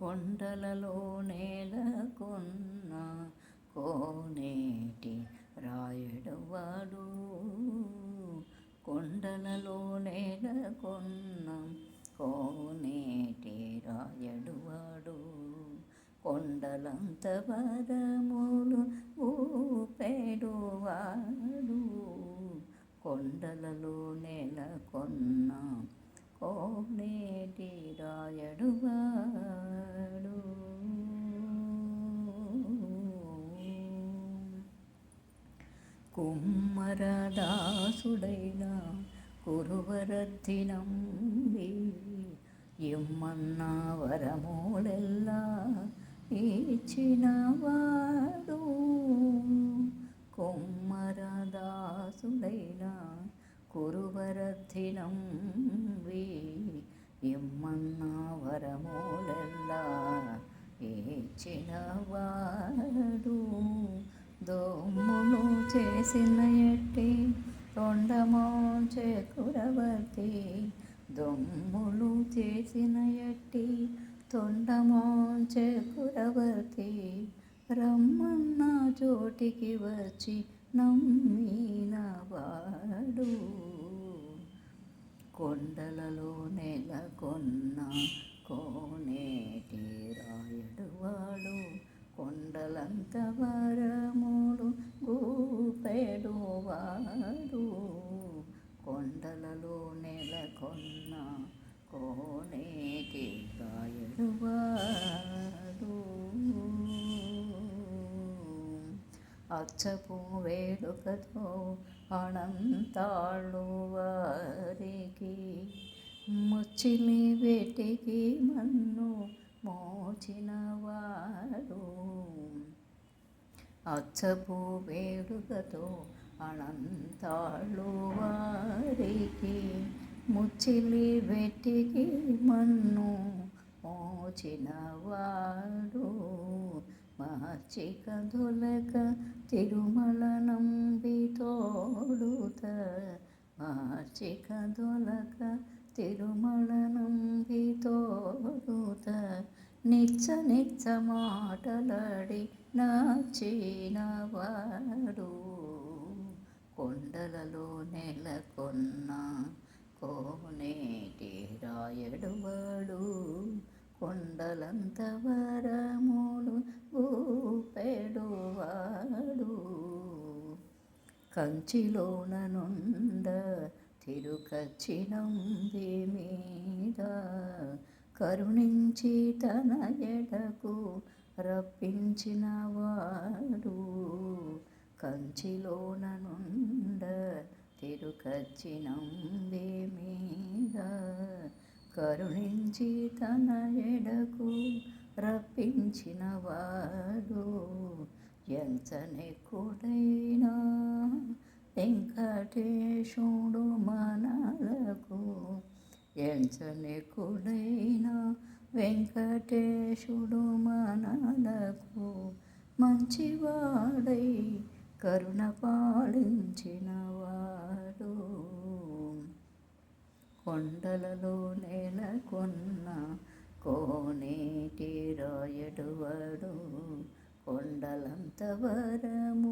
కొండలలో నేలకున్న కోనేటి రాయడవాడు. కొండలలో నేలకున్న కోనేటి రాయడువాడు. కొండలంత వరములు ఊపెడువాడు. కొండలలో నెలకొన్న కోనేటి రాయడువాడు. കുമ്മരദാസുടൈനാം കുറുവരത്തിനമ്പി. എമ്മന്നാവരമോളെല്ല ഏച്ചിനവാടൂ കുമ്മരദാസുടൈനാം കുറുവരത്തിനമ്പി. എമ്മന്നാവരമോളെല്ല ഏച്ചിനവാടൂ ദോമ చేసిన ఎట్టి తొండమో చెకురవర్తి దొమ్ములు చేసిన ఎట్టి తొండమో చెకురవర్తి రమ్మన్న చోటికి వచ్చి నమ్మినవాడు కొండలలో నెలకొన్న కోనేటి రాయడు వాడు కొండలంత గూపెడు కొండలలో నెలకొన్న కోనేటి గాయడువారు అచ్చపు వేడుకతో అనంతాళ్ళు వారికి ముచ్చిలి వెటికి మన్ను మోచిన వాడు అచ్చపు వేడుకతో అనంతాళ్ళు వారికి ముచ్చిలి వెట్టికి మన్ను మోచిన వాడు మార్చిక దొలక తిరుమల నంబి తోడుత మార్చిక దొలక తిరుమల నంబి తోడుత నిచ్చ నిచ్చ మాటలాడి నాచినవాడు కొండలలో నెలకొన్న కోనేటి రాయడువాడు. కొండలంత వరములు ఊపెడువాడు. కంచిలోన నుండ తిరుకచ్చినంది మీద కరుణించి తన ఎడకు రప్పించిన వాడు కంచిలోన నుండ తిరుకచ్చినంది మీద కరుణించి తన ఎడకు రప్పించిన వాడు ఎంచనెక్కుడైనా వెంకటేశుడు మనలకు ఎంచనెక్కుడైనా వెంకటేశుడు మనలకు మంచివాడై కరుణ పాలించిన వాడు. కొండలలో నెలకొన్న కోనేటి రాయడువాడు కొండలంత వరము